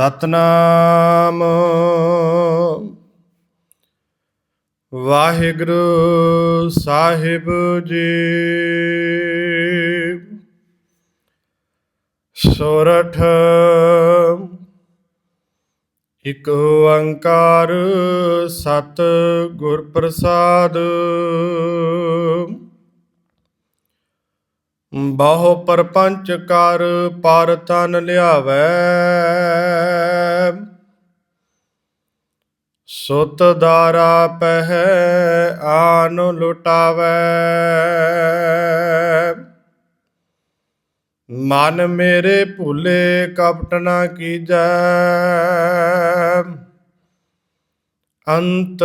ਸਤਨਾਮ। ਵਾਹਿਗੁਰੂ ਸਾਹਿਬ ਜੀ। ਸੋਰਠ। ਇਕ ਓੰਕਾਰ ਸਤ ਗੁਰ ਪ੍ਰਸਾਦ। ਬਹੁ ਪਰਪੰਚ ਕਰ ਪਰ ਤਨ ਲਿਆਵੈ। ਸੁਤ ਦਾਰਾ ਪਹਿ ਆਨ ਲੁਟਾਵੈ। ਮਨ ਮੇਰੇ ਭੂਲੇ ਕਪਟ ਨਾ ਕੀਜੈ। ਅੰਤ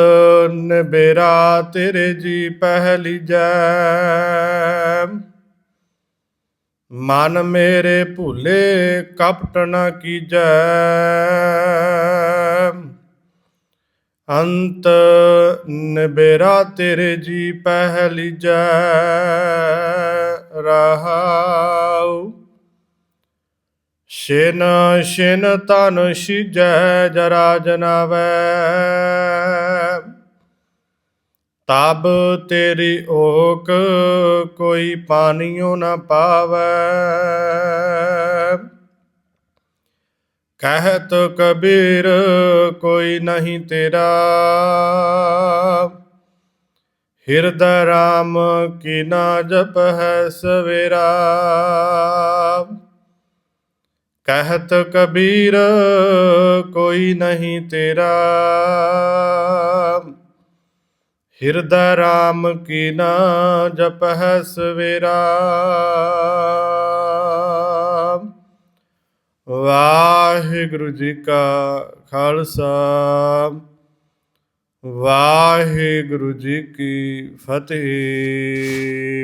ਨਿਬੇਰਾ ਤੇਰੇ ਜੀ ਪਹਿ ਲੀਜੈ। ਮਨ ਮੇਰੇ ਭੂਲੇ, ਕਪਟ ਨ ਕੀਜੈ। ਅੰਤ ਨਿਬੇਰਾ ਤੇਰੇ ਜੀ ਪਹਿ ਲੀਜੈ ਰਹਾਉ ਸ਼ਿਨ ਸ਼ਿਨ ਤਨ ਸਿਜੈ ਜਰਾ ਜਨਾਵੈ। ਤਬ ਤੇਰੀ ਓਕ ਕੋਈ ਪਾਣੀਓ ਨ ਪਾਵੈ। ਕਹਿਤ ਕਬੀਰ, ਕੋਈ ਨਹੀਂ ਤੇਰਾ। ਹਿਰਦੈ ਰਾਮ ਕੀ ਨਾ ਜਪ ਹੈ ਸਵੇਰਾ। ਕਹਿਤ ਕਬੀਰ, ਕੋਈ ਨਹੀਂ ਤੇਰਾ। ਹਿਰਦੈ ਰਾਮ ਕੀ ਨਾ ਜਪ ਹੈ ਸਵੇਰਾ। ਵਾਹਿਗੁਰੂ ਜੀ ਕਾ ਖਾਲਸਾ। ਵਾਹਿਗੁਰੂ ਜੀ ਕੀ ਫਤਿਹ।